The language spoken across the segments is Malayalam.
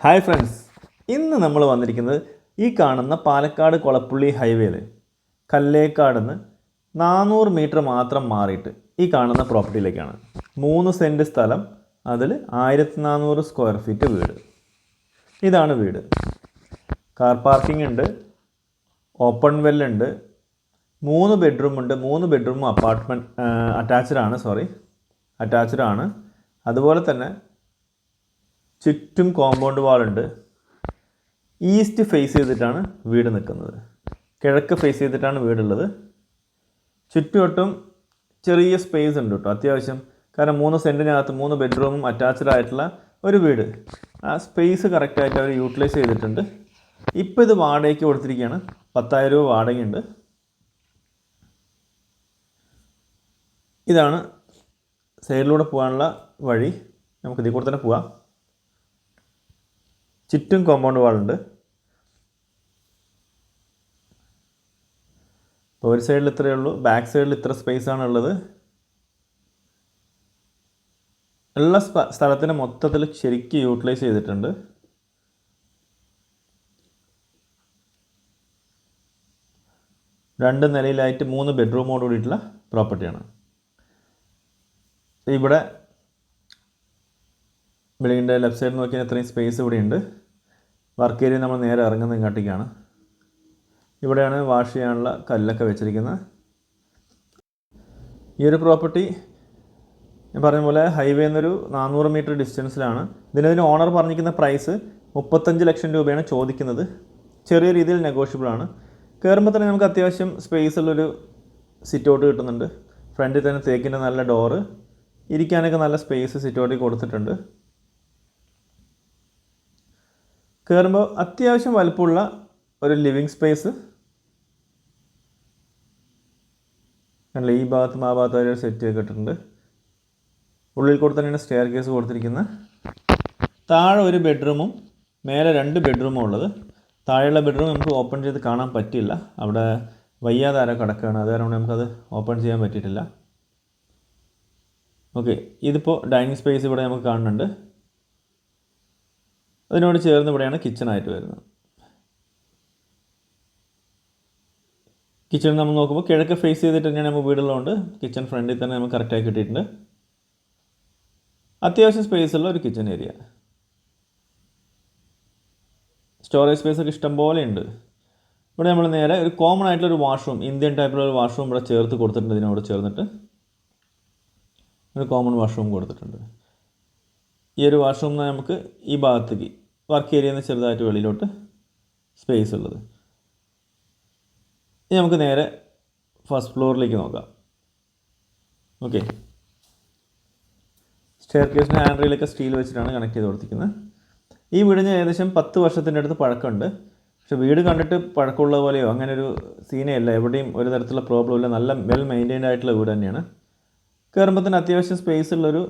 ഹായ് ഫ്രണ്ട്സ് ഇന്ന് നമ്മൾ വന്നിരിക്കുന്നത് ഈ കാണുന്ന പാലക്കാട് കൊളപ്പുള്ളി ഹൈവേയിൽ കല്ലേക്കാട് നിന്ന് നാനൂറ് മീറ്റർ മാത്രം മാറിയിട്ട് ഈ കാണുന്ന പ്രോപ്പർട്ടിയിലേക്കാണ് മൂന്ന് സെന്റ് സ്ഥലം അതിൽ ആയിരത്തി നാനൂറ് സ്ക്വയർ ഫീറ്റ് വീട്. ഇതാണ് വീട്. കാർ പാർക്കിംഗ് ഉണ്ട് ഓപ്പൺ വെല്ലുണ്ട് മൂന്ന് ബെഡ്റൂം ഉണ്ട് മൂന്ന് ബെഡ്റൂമും അപ്പാർട്ട്മെന്റ് അറ്റാച്ച്ഡ് ആണ് സോറി അറ്റാച്ച്ഡ് ആണ്. അതുപോലെ തന്നെ ചുറ്റും കോമ്പൗണ്ട് വാളുണ്ട് ഈസ്റ്റ് ഫേസ് ചെയ്തിട്ടാണ് വീട് നിൽക്കുന്നത്. കിഴക്ക് ഫേസ് ചെയ്തിട്ടാണ് വീടുള്ളത്. ചുറ്റുവട്ടം ചെറിയ സ്പേസ് ഉണ്ട് കേട്ടോ അത്യാവശ്യം. കാരണം മൂന്ന് സെന്റിനകത്ത് മൂന്ന് ബെഡ്റൂമും അറ്റാച്ച്ഡ് ആയിട്ടുള്ള ഒരു വീട്. ആ സ്പേസ് കറക്റ്റായിട്ട് അവർ യൂട്ടിലൈസ് ചെയ്തിട്ടുണ്ട്. ഇപ്പോൾ ഇത് വാടകയ്ക്ക് കൊടുത്തിരിക്കുകയാണ്. പത്തായിരം രൂപ വാടകയുണ്ട്. ഇതാണ് സൈഡിലൂടെ പോകാനുള്ള വഴി. നമുക്ക് ഇതിൽ കൂടെ തന്നെ പോവാം ചുറ്റും കോമ്പൗണ്ട് വാളുണ്ട്. ഒരു സൈഡിൽ ഇത്രയേ ഉള്ളൂ. ബാക്ക് സൈഡിൽ ഇത്ര സ്പേസ് ആണ് ഉള്ളത്. ഉള്ള സ്ഥലത്തിനെ മൊത്തത്തിൽ ശരിക്കും യൂട്ടിലൈസ് ചെയ്തിട്ടുണ്ട്. രണ്ട് നിലയിലായിട്ട് മൂന്ന് ബെഡ്റൂമോട് കൂടിയിട്ടുള്ള പ്രോപ്പർട്ടിയാണ് ഇവിടെ ബിൽഡിങ്ങിന്റെ ലെഫ്റ്റ് സൈഡ് നോക്കിയാൽ ഇത്രയും സ്പേസ് ഇവിടെ ഉണ്ട് വർക്ക് ഏരിയ നമ്മൾ നേരെ ഇറങ്ങുന്ന ഇങ്ങോട്ടേക്കാണ്. ഇവിടെയാണ് വാഷ് ചെയ്യാനുള്ള കല്ലൊക്കെ വെച്ചിരിക്കുന്നത്. ഈ ഒരു പ്രോപ്പർട്ടി ഞാൻ പറഞ്ഞ പോലെ ഹൈവേ എന്നൊരു നാനൂറ് മീറ്റർ ഡിസ്റ്റൻസിലാണ്. ഇതിനതിന് ഓണർ പറഞ്ഞിരിക്കുന്ന പ്രൈസ് മുപ്പത്തഞ്ച് ലക്ഷം രൂപയാണ് ചോദിക്കുന്നത്. ചെറിയ രീതിയിൽ നെഗോഷ്യബിൾ ആണ്. കയറുമ്പോൾ തന്നെ നമുക്ക് അത്യാവശ്യം സ്പേസ് ഉള്ളൊരു സിറ്റ് ഔട്ട് കിട്ടുന്നുണ്ട്. ഫ്രണ്ടിൽ തന്നെ തേക്കിന്റെ നല്ല ഡോറ് ഇരിക്കാനൊക്കെ നല്ല സ്പേസ് സിറ്റ് ഔട്ടിൽ കൊടുത്തിട്ടുണ്ട്. കയറുമ്പോൾ അത്യാവശ്യം വലുപ്പമുള്ള ഒരു ലിവിങ് സ്പേസ് അല്ല ഈ ഭാഗത്തും ആ ഭാഗത്തും ഒരു സെറ്റ് ചെയ്തിട്ടുണ്ട് ഉള്ളിൽ കൂടെ തന്നെയാണ് സ്റ്റെയർ കേസ് കൊടുത്തിരിക്കുന്നത്. താഴെ ഒരു ബെഡ്റൂമും മേലെ രണ്ട് ബെഡ്റൂമും ഉള്ളത്. താഴെയുള്ള ബെഡ്റൂം നമുക്ക് ഓപ്പൺ ചെയ്ത് കാണാൻ പറ്റില്ല അവിടെ വയ്യാതെ ആരോ കിടക്കുകയാണ്. അത് കാരണം നമുക്കത് ഓപ്പൺ ചെയ്യാൻ പറ്റിയിട്ടില്ല. ഓക്കെ ഇതിപ്പോൾ ഡൈനിങ് സ്പേസ് ഇവിടെ നമുക്ക് കാണുന്നുണ്ട്. അതിനോട് ചേർന്ന് ഇവിടെയാണ് കിച്ചണായിട്ട് വരുന്നത്. കിച്ചൺ നമ്മൾ നോക്കുമ്പോൾ കിഴക്ക് ഫേസ് ചെയ്തിട്ട് തന്നെയാണ് നമ്മൾ വീടുള്ളതുകൊണ്ട് കിച്ചൺ ഫ്രണ്ടിൽ തന്നെ നമുക്ക് കറക്റ്റായി കിട്ടിയിട്ടുണ്ട്. അത്യാവശ്യം സ്പേസ് ഉള്ള ഒരു കിച്ചൺ ഏരിയ സ്റ്റോറേജ് സ്പേസ് ഒക്കെ ഇഷ്ടം പോലെ ഉണ്ട്. ഇവിടെ നമ്മൾ നേരെ ഒരു കോമൺ ആയിട്ടുള്ള ഒരു വാഷ്റൂം ഇന്ത്യൻ ടൈപ്പിലുള്ള ഒരു വാഷ്റൂം ഇവിടെ ചേർത്ത് കൊടുത്തിട്ടുണ്ട്. ഇതിനോട് ചേർന്നിട്ട് ഒരു കോമൺ വാഷ്റൂം കൊടുത്തിട്ടുണ്ട്. ഈ ഒരു വാഷ്റൂം നമുക്ക് ഈ ഭാഗത്തേക്ക് വർക്ക് ഏരിയ നിന്ന് ചെറുതായിട്ട് വെളിയിലോട്ട് സ്പേസ് ഉള്ളത്. ഇനി നമുക്ക് നേരെ ഫസ്റ്റ് ഫ്ലോറിലേക്ക് നോക്കാം. ഓക്കെ സ്റ്റെയർ കേസിന്റെ ഹാൻഡ്രിയിലൊക്കെ സ്റ്റീൽ വെച്ചിട്ടാണ് കണക്ട് ചെയ്ത് കൊടുത്തിരിക്കുന്നത്. ഈ വീടിന് ഏകദേശം പത്ത് വർഷത്തിന്റെ അടുത്ത് പഴക്കമുണ്ട്. പക്ഷെ വീട് കണ്ടിട്ട് പഴക്കമുള്ള പോലെയോ അങ്ങനെ ഒരു സീനേ അല്ല എവിടെയും ഒരു തരത്തിലുള്ള പ്രോബ്ലം ഇല്ല. നല്ല വെൽ മെയിന്റൈൻഡ് ആയിട്ടുള്ള വീട് തന്നെയാണ്. കയറുമ്പോൾ തന്നെ അത്യാവശ്യം സ്പേസ് ഉള്ളൊരു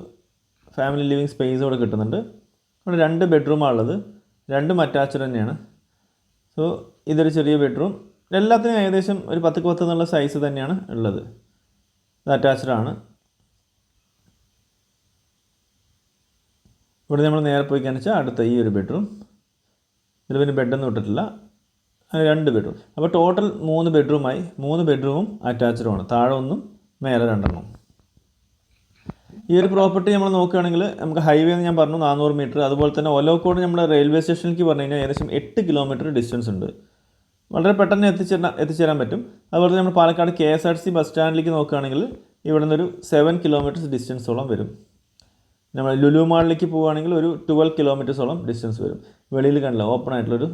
ഫാമിലി ലിവിങ് സ്പേസ് ഇവിടെ കിട്ടുന്നുണ്ട്. അവിടെ രണ്ട് ബെഡ്റൂമാണ് ഉള്ളത് രണ്ടും അറ്റാച്ച്ഡ് തന്നെയാണ്. സോ ഇതൊരു ചെറിയ ബെഡ്റൂം എല്ലാത്തിനും ഏകദേശം ഒരു പത്ത് പത്ത് എന്നുള്ള സൈസ് തന്നെയാണ് ഉള്ളത്. ഇത് അറ്റാച്ച്ഡ് ആണ്. ഇവിടെ നമ്മൾ നേരെ പോയി കാണിച്ചാൽ അടുത്ത ഈ ഒരു ബെഡ്റൂം ഇതിൽ പിന്നെ ബെഡൊന്നും ഇട്ടിട്ടില്ല. രണ്ട് ബെഡ്റൂം അപ്പോൾ ടോട്ടൽ മൂന്ന് ബെഡ്റൂമായി മൂന്ന് ബെഡ്റൂമും അറ്റാച്ച്ഡുമാണ് താഴെ ഒന്നും മേലെ രണ്ടെണ്ണം. ഈ ഒരു പ്രോപ്പർട്ടി നമ്മൾ നോക്കുകയാണെങ്കിൽ നമുക്ക് ഹൈവേ എന്ന് ഞാൻ പറഞ്ഞു നാനൂറ് മീറ്റർ അതുപോലെ തന്നെ ഒലോക്കോട് നമ്മുടെ റെയിൽവേ സ്റ്റേഷനിലേക്ക് പറഞ്ഞു കഴിഞ്ഞാൽ ഏകദേശം എട്ട് കിലോമീറ്റർ ഡിസ്റ്റൻസ് ഉണ്ട്. വളരെ പെട്ടെന്ന് എത്തിച്ചേരാൻ എത്തിച്ചേരാൻ പറ്റും. അതുപോലെ തന്നെ നമ്മൾ Palakkad K S R C bus സ്റ്റാൻഡിലേക്ക് നോക്കുകയാണെങ്കിൽ ഇവിടെ നിന്നൊരു സെവൻ കിലോമീറ്റേഴ്സ് ഡിസ്റ്റൻസോളം വരും. നമ്മൾ ലുലു മാളിലേക്ക് പോവുകയാണെങ്കിൽ ഒരു ട്വൽവ് കിലോമീറ്റേഴ്സോളം ഡിസ്റ്റൻസ് വരും. വെളിയിൽ കണ്ടില്ല ഓപ്പൺ ആയിട്ടുള്ളൊരു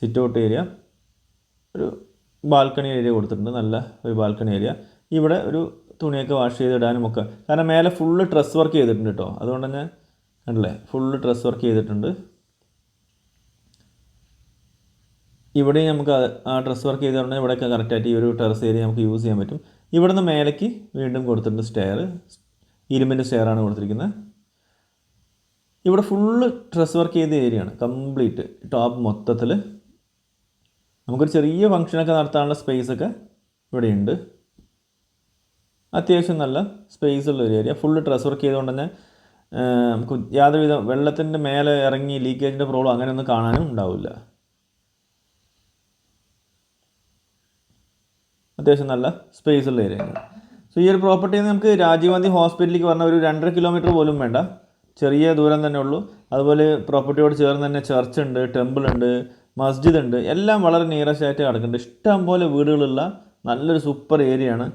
സിറ്റ് ഔട്ട് ഏരിയ ഒരു ബാൽക്കണി ഏരിയ കൊടുത്തിട്ടുണ്ട് നല്ല ഒരു ബാൽക്കണി ഏരിയ ഇവിടെ ഒരു തുണിയൊക്കെ വാഷ് ചെയ്തിടാനും ഒക്കെ. കാരണം മേലെ ഫുള്ള് ഡ്രസ് വർക്ക് ചെയ്തിട്ടുണ്ട് കേട്ടോ അതുകൊണ്ട് തന്നെ കണ്ടില്ലേ? ഫുള്ള് ഡ്രസ് വർക്ക് ചെയ്തിട്ടുണ്ട്. ഇവിടെയും നമുക്ക് ആ- ഡ്രസ് വർക്ക് ചെയ്തുകൊണ്ട് ഇവിടെയൊക്കെ കറക്റ്റായിട്ട് ഈ ഒരു ടെറസ് ഏരിയ നമുക്ക് യൂസ് ചെയ്യാൻ പറ്റും. ഇവിടുന്ന് മേലേക്ക് വീണ്ടും കൊടുത്തിട്ടുണ്ട് സ്റ്റെയർ ഇരുമ്പിന്റെ സ്റ്റെയറാണ് കൊടുത്തിരിക്കുന്നത്. ഇവിടെ ഫുള്ള് ഡ്രസ് വർക്ക് ചെയ്ത ഏരിയയാണ് കംപ്ലീറ്റ് ടോപ്പ് മൊത്തത്തിൽ നമുക്കൊരു ചെറിയ ഫങ്ഷനൊക്കെ നടത്താനുള്ള സ്പേസൊക്കെ ഇവിടെയുണ്ട്. അത്യാവശ്യം നല്ല സ്പേസ് ഉള്ള ഒരു ഏരിയ ഫുള്ള് ട്രസ് വർക്ക് ചെയ്തുകൊണ്ട് തന്നെ നമുക്ക് യാതൊരുവിധ വെള്ളത്തിന്റെ മേലെ ഇറങ്ങി ലീക്കേജിന്റെ പ്രോബ്ലം അങ്ങനെയൊന്നും കാണാനും ഉണ്ടാവില്ല. അത്യാവശ്യം നല്ല സ്പേസ് ഉള്ള ഏരിയ സോ ഈ ഒരു പ്രോപ്പർട്ടിയിൽ നിന്ന് നമുക്ക് രാജീവ് ഗാന്ധി ഹോസ്പിറ്റലിലേക്ക് പറഞ്ഞ ഒരു രണ്ടര കിലോമീറ്റർ പോലും വേണ്ട. ചെറിയ ദൂരം തന്നെ ഉള്ളൂ. അതുപോലെ പ്രോപ്പർട്ടിയോട് ചേർന്ന് തന്നെ ചർച്ച് ഉണ്ട് ടെമ്പിൾ ഉണ്ട് മസ്ജിദ് ഉണ്ട്. എല്ലാം വളരെ നിയറസ്റ്റ് ആയിട്ട് കിടക്കുന്നുണ്ട്. ഇഷ്ടം പോലെ വീടുകളുള്ള നല്ലൊരു സൂപ്പർ ഏരിയയാണ്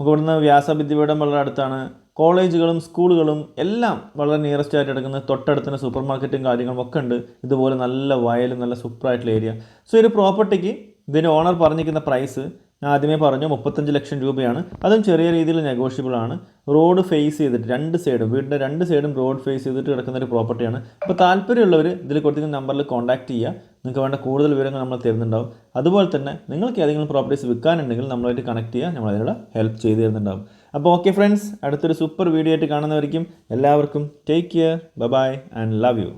നമുക്ക് ഇവിടുന്ന് വ്യാസവിദ്യപീഠം വളരെ അടുത്താണ്. കോളേജുകളും സ്കൂളുകളും എല്ലാം വളരെ നിയറസ്റ്റ് ആയിട്ട് എടുക്കുന്ന തൊട്ടടുത്ത് സൂപ്പർ മാർക്കറ്റും കാര്യങ്ങളും ഒക്കെ ഉണ്ട്. ഇതുപോലെ നല്ല വയലും നല്ല സൂപ്പറായിട്ടുള്ള ഏരിയ സോ ഒരു പ്രോപ്പർട്ടിക്ക് ഇതിന്റെ ഓണർ പറഞ്ഞിരിക്കുന്ന പ്രൈസ് ഞാൻ ആദ്യമേ പറഞ്ഞു മുപ്പത്തഞ്ച് ലക്ഷം രൂപയാണ്. അതും ചെറിയ രീതിയിൽ നെഗോഷ്യബിൾ ആണ്. റോഡ് ഫേസ് ചെയ്തിട്ട് രണ്ട് സൈഡും വീടിന്റെ രണ്ട് സൈഡും റോഡ് ഫേസ് ചെയ്തിട്ട് കിടക്കുന്ന ഒരു പ്രോപ്പർട്ടിയാണ് അപ്പോൾ താല്പര്യമുള്ളവർ ഇതിൽ കൊടുത്തിരിക്കുന്ന നമ്പറിൽ കോൺടാക്ട് ചെയ്യുക. നിങ്ങൾക്ക് വേണ്ട കൂടുതൽ വിവരങ്ങൾ നമ്മൾ തരുന്നുണ്ടാവും. അതുപോലെ തന്നെ നിങ്ങൾക്ക് ഏതെങ്കിലും പ്രോപ്പർട്ടീസ് വിൽക്കാനുണ്ടെങ്കിൽ നമ്മളായിട്ട് കണക്ട് ചെയ്യുക. നമ്മൾ അതിനുള്ള ഹെൽപ്പ് ചെയ്ത് തരുന്നുണ്ടാവും. അപ്പോൾ ഓക്കെ ഫ്രണ്ട്സ് അടുത്തൊരു സൂപ്പർ വീഡിയോ ആയിട്ട് കാണുന്നവർക്കും എല്ലാവർക്കും take care bye and love you